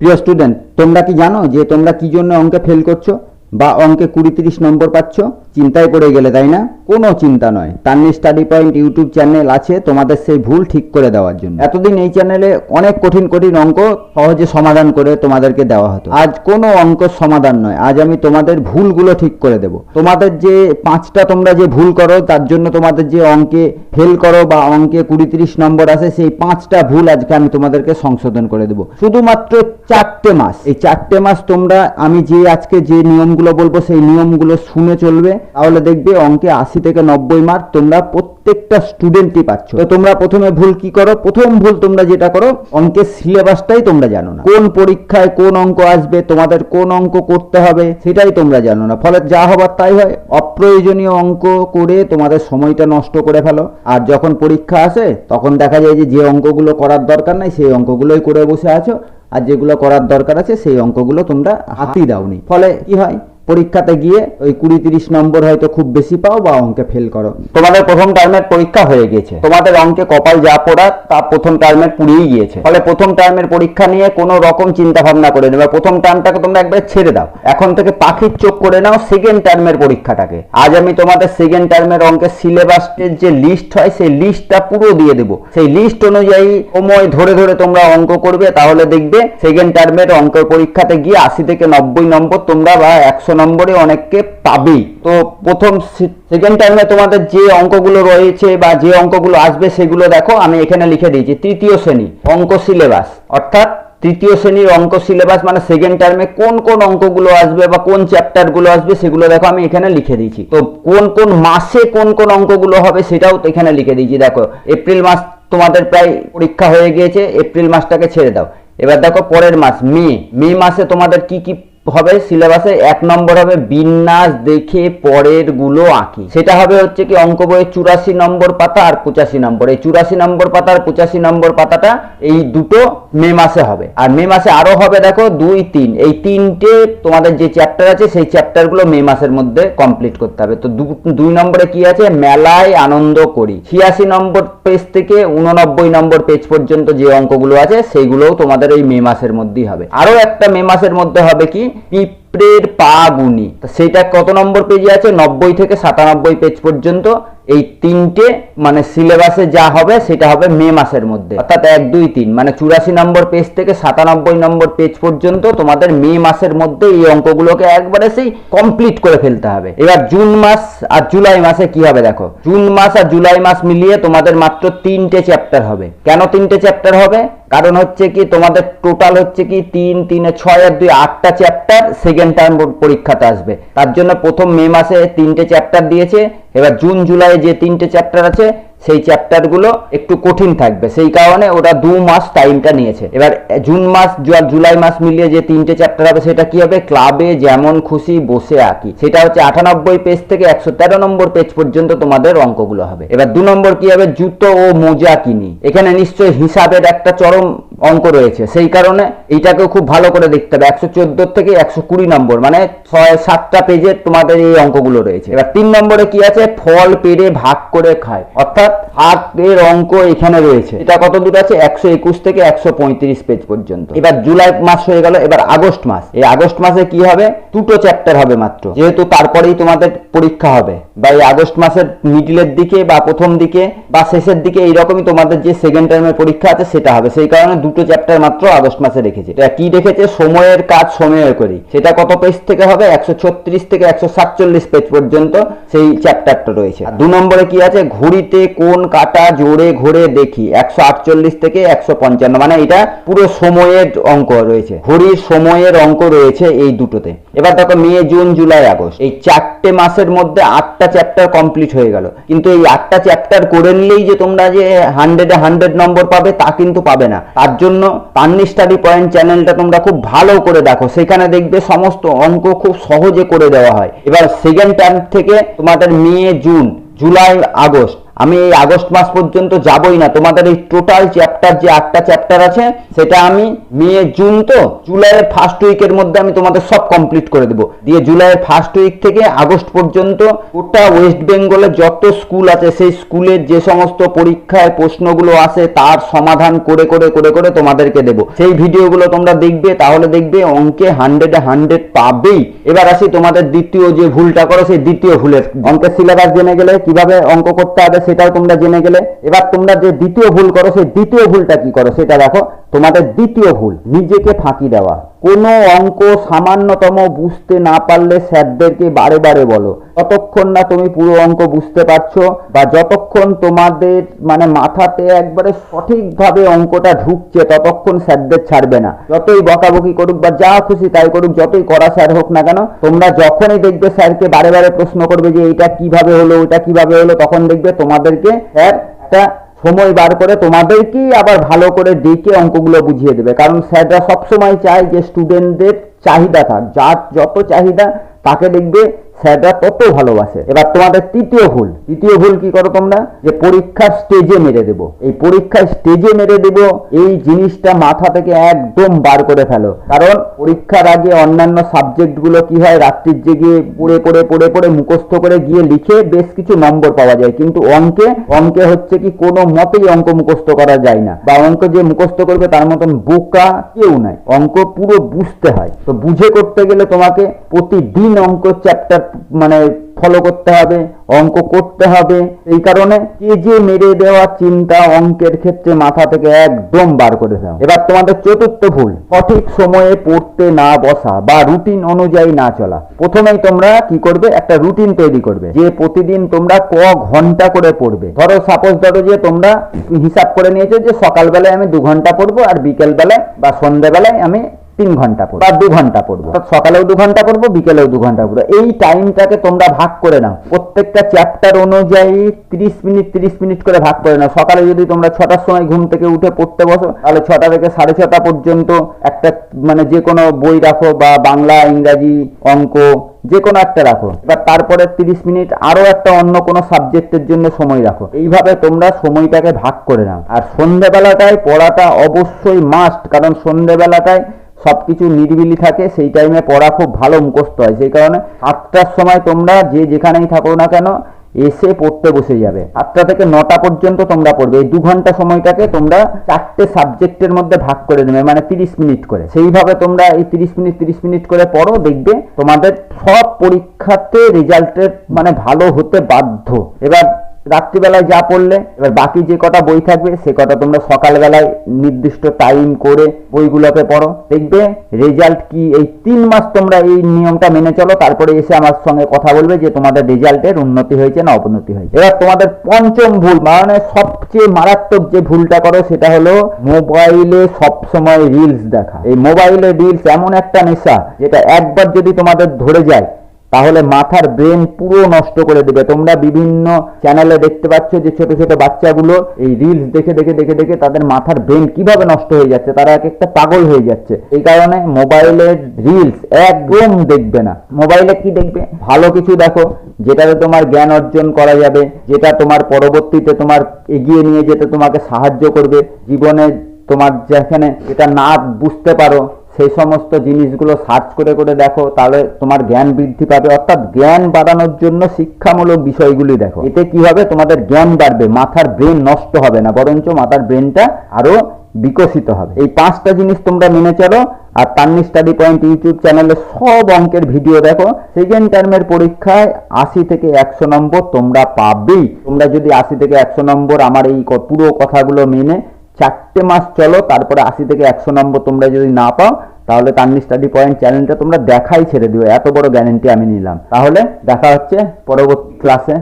প্রিয় স্টুডেন্ট তোমরা কি জানো যে তোমরা কি জন্য অঙ্কে ফেল করছ? বা অঙ্কে কুড়ি তিরিশ নম্বর পাচ্ছ? চিন্তায় পড়ে গেলে, তাই না? কোনো চিন্তা নয়। Tanni study point YouTube channel আছে তোমাদের সেই ভুল ঠিক করে দেওয়ার জন্য। এতদিন এই চ্যানেলে অনেক কঠিন কঠিন অঙ্ক সহজে সমাধান করে তোমাদেরকে দেওয়া হতো। আজ কোনো অঙ্ক সমাধান নয়। আজ আমি তোমাদের ভুলগুলো ঠিক করে দেব। তোমাদের যে পাঁচটা তোমরা যে ভুল করো, তার জন্য তোমাদের যে অঙ্কে ফেল করো বা অঙ্কে কুড়ি তিরিশ নম্বর আসে সেই পাঁচটা ভুল আজকে আমি তোমাদেরকে সংশোধন করে দেবো। শুধুমাত্র চারটে মাস। এই চারটে মাস তোমরা, আমি যে আজকে যে নিয়মগুলো বলব, সেই নিয়মগুলো শুনে চলবে। তাহলে দেখবে অঙ্কে আশি থেকে নব্বই মার্ক তোমরা প্রত্যেকটা স্টুডেন্টই পাচ্ছ। তো তোমরা প্রথমে ভুল কি করো? প্রথম ভুল তোমরা যেটা করো, অঙ্কের সিলেবাসটাই তোমরা জানো না। কোন পরীক্ষায় কোন অঙ্ক আসবে, তোমাদের কোন অঙ্ক করতে হবে, সেটাই তোমরা জানো না। ফলে যা হবার তাই হয়। অপ্রয়োজনীয় অঙ্ক করে তোমাদের সময়টা নষ্ট করে ফেলো। আর যখন পরীক্ষা আসে, তখন দেখা যায় যে যে অঙ্কগুলো করার দরকার নাই, সেই অঙ্কগুলোই করে বসে আছো। আর যেগুলো করার দরকার আছে, সেই অঙ্কগুলো তোমরা হাতই দাওনি। ফলে কি হয়? পরীক্ষাতে গিয়ে ওই কুড়ি তিরিশ নম্বর হয়তো খুব বেশি পাও বা অঙ্কে ফেল করো। তোমাদের প্রথম টার্মের পরীক্ষা হয়ে গেছে তোমাদের অঙ্কে কপাল যা পড়া, তা প্রথম টার্মের পুড়িয়ে গিয়েছে। ফলে প্রথম টার্মের পরীক্ষা নিয়ে কোনো রকম চিন্তা ভাবনা করে নেবে। প্রথম টার্মটাকে তোমরা একবার ছেড়ে দাও। এখন থেকে পাখির চোখ করে নাও সেকেন্ড টার্মের পরীক্ষাটাকে। আজ আমি তোমাদের সেকেন্ড টার্মের অঙ্কের সিলেবাসের যে লিস্ট হয়, সেই লিস্টটা পুরো দিয়ে দেবো। সেই লিস্ট অনুযায়ী সময় ধরে ধরে তোমরা অঙ্ক করবে, তাহলে দেখবে সেকেন্ড টার্মের অঙ্কের পরীক্ষাতে গিয়ে আশি থেকে নব্বই নম্বর তোমরা বা একশো নম্বরে অনেককে পাবেই। তো প্রথম সেকেন্ড টার্মে তোমাদের যে অঙ্কগুলো রয়েছে বা যে অঙ্কগুলো আসবে সেগুলো দেখো, আমি এখানে লিখে দিয়েছি। তৃতীয় শ্রেণি, অঙ্ক সিলেবাস অর্থাৎ তৃতীয় শ্রেণির অঙ্ক সিলেবাস মানে সেকেন্ড টার্মে কোন কোন অঙ্কগুলো আসবে বা কোন চ্যাপ্টারগুলো আসবে সেগুলো দেখো, আমি এখানে লিখে দিয়েছি। তো কোন কোন মাসে কোন কোন অঙ্কগুলো হবে সেটাও এখানে লিখে দিয়েছি। দেখো, এপ্রিল মাস তোমাদের প্রায় পরীক্ষা হয়ে গিয়েছে, এপ্রিল মাসটাকে ছেড়ে দাও। এবার দেখো পরের মাস, মে। মে মাসে তোমাদের কি কি হবে সিলেবাসে এক নম্বর হবে বিন্যাস দেখে পরেরগুলো আঁকি। সেটা হবে হচ্ছে কি অঙ্ক বইয়ের চুরাশি নম্বর পাতা আর পঁচাশি নম্বর। এই চুরাশি নম্বর পাতা আর পঁচাশি নম্বর পাতাটা এই দুটো মে মাসে হবে। আর মে মাসে আরও হবে দেখো দুই তিন। এই তিনটে তোমাদের যে চ্যাপ্টার আছে, সেই চ্যাপ্টারগুলো মে মাসের মধ্যে কমপ্লিট করতে হবে। তো দুই নম্বরে কি আছে? মেলায় আনন্দ করি। ছিয়াশি নম্বর পেজ থেকে উননব্বই নম্বর পেজ পর্যন্ত যে অঙ্কগুলো আছে, সেইগুলোও তোমাদের এই মে মাসের মধ্যেই হবে। আরও একটা মে মাসের মধ্যে হবে কি? পিঁপড়ের পা গুনি সেটা কত নম্বর পেজে আছে? নব্বই থেকে সাতানব্বই পেজ পর্যন্ত। এই তিনটে মানে সিলেবাসে যা হবে সেটা হবে মে মাসের মধ্যে। অর্থাৎ এক, দুই, তিন মানে চুরাশি নম্বর পেজ থেকে সাতানব্বই নম্বর পেজ পর্যন্ত তোমাদের মে মাসের মধ্যে এই অঙ্কগুলোকে একবারে সেই কমপ্লিট করে ফেলতে হবে। এবার জুন মাস আর জুলাই মাসে কি হবে দেখো? জুন মাস আর জুলাই মাস মিলিয়ে তোমাদের মাত্র তিনটে চ্যাপ্টার হবে। কেন তিনটে চ্যাপ্টার হবে? কারণ হচ্ছে কি, তোমাদের টোটাল হচ্ছে কি তিন, তিনে ছয় আর দুই, আটটা চ্যাপ্টার সেকেন্ড টার্ম পরীক্ষাতে আসবে। তার জন্য প্রথম মে মাসে তিনটে চ্যাপ্টার দিয়েছে। এবার জুন, জুলাই যে তিনটে চ্যাপ্টার আছে, সেই চ্যাপ্টারগুলো একটু কঠিন থাকবে। সেই কারণে ওরা দু মাস টাইমটা নিয়েছে। এবার জুন মাস জুলাই মাস মিলিয়ে যে তিনটে চ্যাপ্টার হবে, সেটা কি হবে? ক্লাবে যেমন খুশি বসে আঁকি। সেটা হচ্ছে আটানব্বই পেজ থেকে একশো তেরো নম্বর পেজ পর্যন্ত তোমাদের অঙ্কগুলো হবে। এবার দু নম্বর কি হবে? জুতো ও মোজা কিনি। এখানে নিশ্চয়ই হিসাবের একটা চরম অঙ্ক রয়েছে। সেই কারণে এইটাকেও খুব ভালো করে দেখতে হবে। একশো চোদ্দ থেকে একশো কুড়ি নম্বর মানে ছয় সাতটা পেজের তোমাদের এই অঙ্কগুলো রয়েছে। এবার তিন নম্বরে কি আছে? ফল পেরে ভাগ করে খায়। অর্থাৎ হাতের অঙ্ক এখানে রয়েছে। এটা কত দূর আছে? একশো একুশ থেকে একশো পঁয়ত্রিশ পেজ পর্যন্ত। এবার জুলাই মাস হয়ে গেল, এবার আগস্ট মাস। এই আগস্ট মাসে কি হবে? দুটো চ্যাপ্টার হবে মাত্র। যেহেতু তারপরেই তোমাদের পরীক্ষা হবে। বা এই আগস্ট মাসের মিডিলের দিকে বা প্রথম দিকে বা শেষের দিকে এইরকমই তোমাদের যে সেকেন্ড টার্মের পরীক্ষা আছে, সেটা হবে। সেই কারণে দুটো চ্যাপ্টার মাত্র আগস্ট মাসে রেখেছে এটা কি রেখেছে সময়ের কাজ সময়ে করি। সেটা কত পেজ থেকে হবে? একশো ছত্রিশ থেকে একশো সাতচল্লিশ পেজ পর্যন্ত সেই চ্যাপ্টারটা রয়েছে। দু নম্বরে কি আছে? ঘড়িতে কোন কাটা জোরে ঘোরে দেখি। একশো আটচল্লিশ থেকে একশো পঞ্চান্ন। মানে এটা পুরো সময়ের অঙ্ক রয়েছে। ঘড়ির সময়ের অঙ্ক রয়েছে এই দুটোতে। এবার দেখো, মে, জুন, জুলাই, আগস্ট। এই চারটে মাসের মধ্যে আটটা চ্যাপ্টার কমপ্লিট হয়ে গেল। কিন্তু এই আটটা চ্যাপ্টার করে নিলেই যে তোমরা যে হান্ড্রেডে হান্ড্রেড নম্বর পাবে তা কিন্তু পাবে না। তার জন্য পান্নি স্টাডি পয়েন্ট চ্যানেলটা তোমরা খুব ভালো করে দেখো। সেখানে দেখবে সমস্ত অঙ্ক খুব সহজে করে দেওয়া হয়। এবার সেকেন্ড টার্ম থেকে তোমাদের মে জুন জুলাই আগস্ট আমি এই আগস্ট মাস পর্যন্ত যাবই না। তোমাদের এই টোটাল চ্যাপ্টার যে আটটা চ্যাপ্টার আছে, সেটা আমি মে, জুন তো জুলাইয়ের ফার্স্ট উইকের মধ্যে আমি তোমাদের সব কমপ্লিট করে দেবো। দিয়ে জুলাইয়ের ফার্স্ট উইক থেকে আগস্ট পর্যন্ত গোটা ওয়েস্ট বেঙ্গলের যত স্কুল আছে, সেই স্কুলের যে সমস্ত পরীক্ষায় প্রশ্নগুলো আসে, তার সমাধান করে করে করে করে তোমাদেরকে দেবো। সেই ভিডিওগুলো তোমরা দেখবে, তাহলে দেখবে অঙ্কে হান্ড্রেডে হান্ড্রেড পাবেই। এবার আসি তোমাদের দ্বিতীয় যে ভুলটা করো, সেই দ্বিতীয় ভুলের। অঙ্কের সিলেবাস জেনে গেলে কীভাবে অঙ্ক করতে হবে সেটাও তোমরা জেনে গেলে। এবার তোমরা যে দ্বিতীয় ভুল করো, সেই দ্বিতীয় ভুলটা কি করো? সেটা দেখো। তোমাদের দ্বিতীয় ভুল, নিজেকে ফাঁকি দেওয়া। কোনো অঙ্ক সামান্যতম বুঝতে না পারলে স্যারদেরকে বারে বারে বলো। ততক্ষণ না তুমি পুরো অঙ্ক বুঝতে পারছ বা যতক্ষণ তোমাদের মানে মাথাতে একবারে সঠিকভাবে অঙ্কটা ঢুকছে, ততক্ষণ স্যারদের ছাড়বে না। যতই বকাবকি করুক বা যা খুশি তাই করুক, যতই করা স্যার হোক না কেন, তোমরা যখনই দেখবে স্যারকে বারে বারে প্রশ্ন করবে যে এটা কীভাবে হলো, ওইটা কীভাবে হলো, তখন দেখবে তোমাদেরকে স্যার একটা সময় বার করে তোমাদেরকেই আবার ভালো করে ডেকে অঙ্কগুলো বুঝিয়ে দেবে। কারণ স্যাররা সবসময় চায় যে স্টুডেন্টদের চাহিদা থাক। যার যত চাহিদা, তাকে দেখবে স্যাররা তত ভালোবাসে। এবার তোমাদের তৃতীয় ভুল। তৃতীয় ভুল কি করো তোমরা? যে পরীক্ষার স্টেজে মেরে দেবো। এই পরীক্ষার স্টেজে মেরে দেবো, এই জিনিসটা মাথা থেকে একদম বার করে ফেলো। কারণ পরীক্ষার আগে অন্যান্য সাবজেক্টগুলো কি হয়? রাত্রির জেগে পড়ে পড়ে পড়ে পড়ে মুখস্থ করে গিয়ে লিখে বেশ কিছু নম্বর পাওয়া যায়। কিন্তু অঙ্কে অঙ্কে হচ্ছে কি কোনো মতেই অঙ্ক মুখস্থ করা যায় না। বা অঙ্ক যে মুখস্থ করবে তার মতন বোকা কেউ নাই। অঙ্ক পুরো বুঝতে হয়। তো বুঝে করতে গেলে তোমাকে প্রতিদিন অঙ্ক চ্যাপ্টার মানে ফলো করতে হবে, অঙ্ক করতে হবে। এই কারণে কে যে মেরে দেওয়া চিন্তা অঙ্কের ক্ষেত্রে মাথা থেকে একদম বার করে দাও। এবার তোমাদের চতুর্থ ভুল, সঠিক সময়ে পড়তে না বসা বা রুটিন অনুযায়ী না চলা। প্রথমেই তোমরা কি করবে? একটা রুটিন তৈরি করবে, যে প্রতিদিন তোমরা ক ঘণ্টা করে পড়বে। ধরো সাপোজ ধরো যে তোমরা হিসাব করে নিয়েছো যে সকালবেলায় আমি দু ঘণ্টা পড়ব আর বিকেলবেলায় বা সন্ধ্যেবেলায় আমি তিন ঘণ্টা পড়ব। বা দু ঘণ্টা পড়ব। অর্থাৎ সকালেও দু ঘণ্টা পড়ব বিকেলেও দু ঘণ্টা পড়ব। এই টাইমটাকে তোমরা ভাগ করে নাও। প্রত্যেকটা চ্যাপ্টার অনুযায়ী তিরিশ মিনিট তিরিশ মিনিট করে ভাগ করে নাও। সকালে যদি তোমরা ছটার সময় ঘুম থেকে উঠে পড়তে বসো তাহলে ছটা থেকে সাড়ে ছটা পর্যন্ত একটা মানে যে কোনো বই রাখো বা বাংলা ইংরাজি অঙ্ক যে কোনো একটা রাখো। এবার তারপরে তিরিশ মিনিট আরও একটা অন্য কোনো সাবজেক্টের জন্য সময় রাখো। এইভাবে তোমরা সময়টাকে ভাগ করে নাও। আর সন্ধ্যেবেলাটায় পড়াটা অবশ্যই মাস্ট কারণ সন্ধ্যেবেলাটায় সবকিছু নিরিবিলি থাকে, সেই টাইমে পড়া খুব ভালো মুখস্থ হয়। সেই কারণে আটটার সময় তোমরা যে যেখানেই থাকো না কেন, এসে পড়তে বসে যাবে। আটটা থেকে নটা পর্যন্ত তোমরা পড়বে। এই দু ঘণ্টা সময়টাকে তোমরা চারটে সাবজেক্টের মধ্যে ভাগ করে নেবে মানে তিরিশ মিনিট করে। সেইভাবে তোমরা এই তিরিশ মিনিট তিরিশ মিনিট করে পড়ো, দেখবে তোমাদের সব পরীক্ষাতে রেজাল্টের মানে ভালো হতে বাধ্য। এবার রাত্রিবেলায় যা পড়লে, এবার বাকি যে কটা বই থাকবে, সে কটা তোমরা সকালবেলায় নির্দিষ্ট টাইম করে বইগুলোকে পড়ো। দেখবে রেজাল্ট কি? এই তিন মাস তোমরা এই নিয়মটা মেনে চলো, তারপরে এসে আমার সঙ্গে কথা বলবে যে তোমাদের রেজাল্টের উন্নতি হয়েছে না অবনতি হয়েছে। এবার তোমাদের পঞ্চম ভুল মানে সবচেয়ে মারাত্মক যে ভুলটা করো, সেটা হলো মোবাইলে সবসময় রিলস দেখা। এই মোবাইলে রিলস এমন একটা নেশা, যেটা একবার যদি তোমাদের ধরে যায় তাহলে মাথার ব্রেন পুরো নষ্ট করে দেবে। তোমরা বিভিন্ন চ্যানেলে দেখতে পাচ্ছ যে ছোট ছোট বাচ্চাগুলো এই রিলস দেখে দেখে দেখে দেখে তাদের মাথার ব্রেন কীভাবে নষ্ট হয়ে যাচ্ছে, তারা এক একটা পাগল হয়ে যাচ্ছে। এই কারণে মোবাইলের রিলস একদম দেখবে না। মোবাইলে কি দেখবে? ভালো কিছু দেখো, যেটাতে তোমার জ্ঞান অর্জন করা যাবে, যেটা তোমার পরবর্তীতে তোমার এগিয়ে নিয়ে যেতে তোমাকে সাহায্য করবে। জীবনে তোমার যেখানে এটা না বুঝতে পারো সেই সমস্ত জিনিসগুলো সার্চ করে করে দেখো, তাহলে তোমার জ্ঞান বৃদ্ধি পাবে। অর্থাৎ জ্ঞান বাড়ানোর জন্য শিক্ষামূলক বিষয়গুলি দেখো। এতে কি হবে? তোমাদের জ্ঞান বাড়বে, মাথার ব্রেন নষ্ট হবে না, বরঞ্চ মাথার ব্রেনটা আরও বিকশিত হবে। এই পাঁচটা জিনিস তোমরা মেনে চলো, আর তান্নি স্টাডি পয়েন্ট ইউটিউব চ্যানেলে সব অঙ্কের ভিডিও দেখো। সেকেন্ড টার্মের পরীক্ষায় আশি থেকে একশো নম্বর তোমরা পাবেই। তোমরা যদি আশি থেকে একশো নম্বর আমার এই পুরো কথাগুলো মেনে চারটে মাস চলো, তারপরে আশি থেকে একশো নম্বর তোমরা যদি না পাও, তাহলে তান্নি স্টাডি পয়েন্ট চ্যানেলটা তোমরা দেখাই ছেড়ে দিও। এত বড় গ্যারেন্টি আমি নিলাম। তাহলে দেখা হচ্ছে পরবর্তী ক্লাসে